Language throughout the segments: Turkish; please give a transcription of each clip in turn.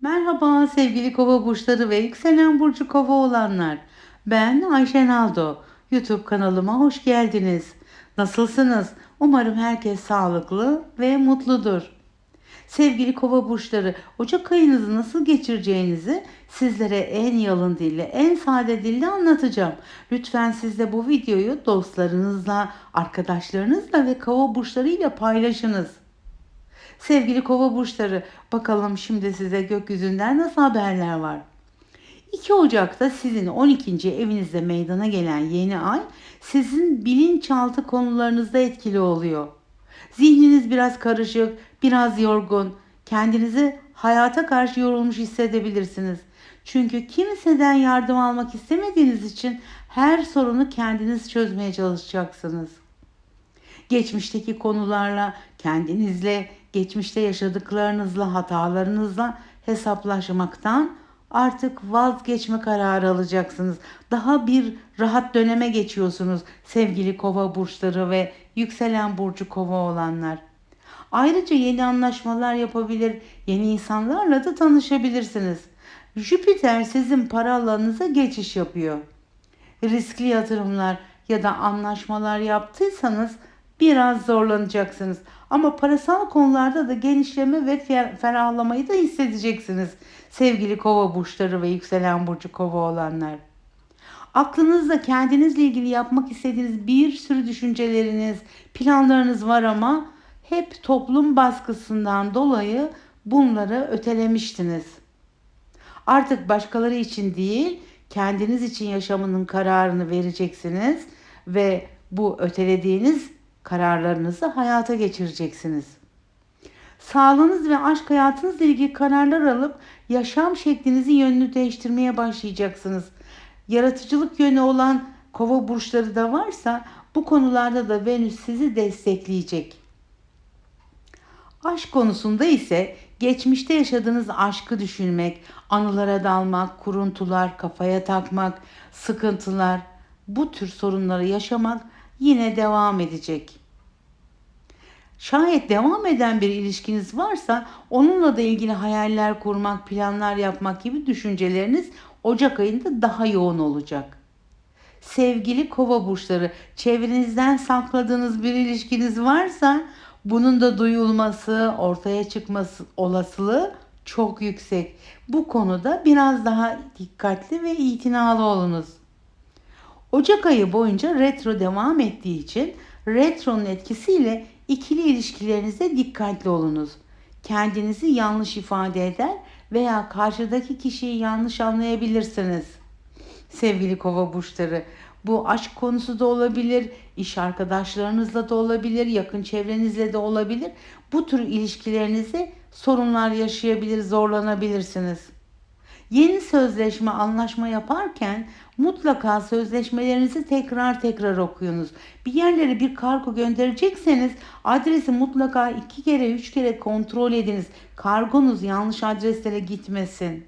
Merhaba sevgili kova burçları ve yükselen burcu kova olanlar. Ben Ayşen Aldo. YouTube kanalıma hoş geldiniz. Nasılsınız? Umarım herkes sağlıklı ve mutludur. Sevgili kova burçları, Ocak ayınızı nasıl geçireceğinizi sizlere en yalın dille, en sade dille anlatacağım. Lütfen siz de bu videoyu dostlarınızla, arkadaşlarınızla ve kova burçlarıyla paylaşınız. Sevgili kova burçları, bakalım şimdi size gökyüzünden nasıl haberler var? 2 Ocak'ta sizin 12. evinizde meydana gelen yeni ay sizin bilinçaltı konularınızda etkili oluyor. Zihniniz biraz karışık, biraz yorgun, kendinizi hayata karşı yorulmuş hissedebilirsiniz. Çünkü kimseden yardım almak istemediğiniz için her sorunu kendiniz çözmeye çalışacaksınız geçmişteki konularla, kendinizle, geçmişte yaşadıklarınızla, hatalarınızla hesaplaşmaktan artık vazgeçme kararı alacaksınız. Daha bir rahat döneme geçiyorsunuz sevgili kova burçları ve yükselen burcu kova olanlar. Ayrıca yeni anlaşmalar yapabilir, yeni insanlarla da tanışabilirsiniz. Jüpiter sizin para alanınıza geçiş yapıyor. Riskli yatırımlar ya da anlaşmalar yaptıysanız biraz zorlanacaksınız. Ama parasal konularda da genişleme ve ferahlamayı da hissedeceksiniz. Sevgili kova burçları ve yükselen burcu kova olanlar. Aklınızda kendinizle ilgili yapmak istediğiniz bir sürü düşünceleriniz, planlarınız var ama hep toplum baskısından dolayı bunları ötelemiştiniz. Artık başkaları için değil, kendiniz için yaşamının kararını vereceksiniz ve bu ötelediğiniz kararlarınızı hayata geçireceksiniz. Sağlığınız ve aşk hayatınızla ilgili kararlar alıp yaşam şeklinizi yönünü değiştirmeye başlayacaksınız. Yaratıcılık yönü olan kova burçları da varsa bu konularda da Venüs sizi destekleyecek. Aşk konusunda ise geçmişte yaşadığınız aşkı düşünmek, anılara dalmak, kuruntular, kafaya takmak, sıkıntılar, bu tür sorunları yaşamak yine devam edecek. Şayet devam eden bir ilişkiniz varsa onunla da ilgili hayaller kurmak, planlar yapmak gibi düşünceleriniz Ocak ayında daha yoğun olacak. Sevgili kova burçları, çevrenizden sakladığınız bir ilişkiniz varsa bunun da duyulması, ortaya çıkması olasılığı çok yüksek. Bu konuda biraz daha dikkatli ve itinalı olunuz. Ocak ayı boyunca retro devam ettiği için retronun etkisiyle ikili ilişkilerinizde dikkatli olunuz. Kendinizi yanlış ifade eder veya karşıdaki kişiyi yanlış anlayabilirsiniz. Sevgili kova burçları, bu aşk konusu da olabilir, iş arkadaşlarınızla da olabilir, yakın çevrenizle de olabilir. Bu tür ilişkilerinizde sorunlar yaşayabilir, zorlanabilirsiniz. Yeni sözleşme, anlaşma yaparken mutlaka sözleşmelerinizi tekrar tekrar okuyunuz. Bir yerlere bir kargo gönderecekseniz adresi mutlaka iki kere üç kere kontrol ediniz. Kargonuz yanlış adreslere gitmesin.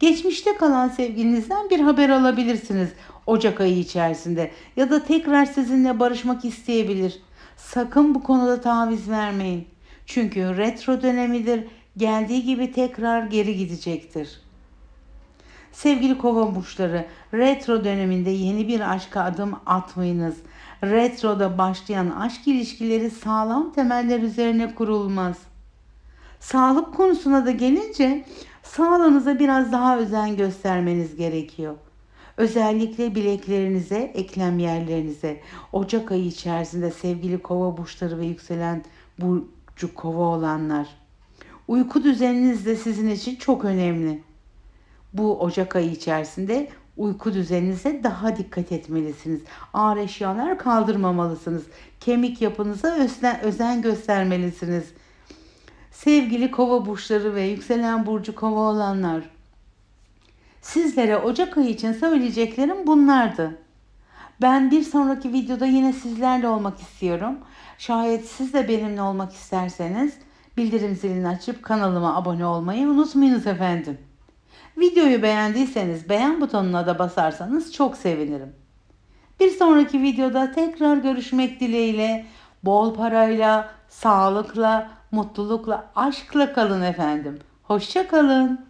Geçmişte kalan sevgilinizden bir haber alabilirsiniz Ocak ayı içerisinde ya da tekrar sizinle barışmak isteyebilir. Sakın bu konuda taviz vermeyin. Çünkü retro dönemidir. Geldiği gibi tekrar geri gidecektir. Sevgili kova burçları, retro döneminde yeni bir aşka adım atmayınız. Retroda başlayan aşk ilişkileri sağlam temeller üzerine kurulmaz. Sağlık konusuna da gelince sağlığınıza biraz daha özen göstermeniz gerekiyor. Özellikle bileklerinize, eklem yerlerinize. Ocak ayı içerisinde sevgili kova burçları ve yükselen burcu kova olanlar. Uyku düzeniniz de sizin için çok önemli bu Ocak ayı içerisinde uyku düzeninize daha dikkat etmelisiniz. Ağır eşyalar kaldırmamalısınız. Kemik yapınıza özen, özen göstermelisiniz. Sevgili kova burçları ve yükselen burcu kova olanlar. Sizlere Ocak ayı için söyleyeceklerim bunlardı. Ben bir sonraki videoda yine sizlerle olmak istiyorum. Şayet siz de benimle olmak isterseniz bildirim zilini açıp kanalıma abone olmayı unutmayınız efendim. Videoyu beğendiyseniz beğen butonuna da basarsanız çok sevinirim. Bir sonraki videoda tekrar görüşmek dileğiyle bol parayla, sağlıkla, mutlulukla, aşkla kalın efendim. Hoşça kalın.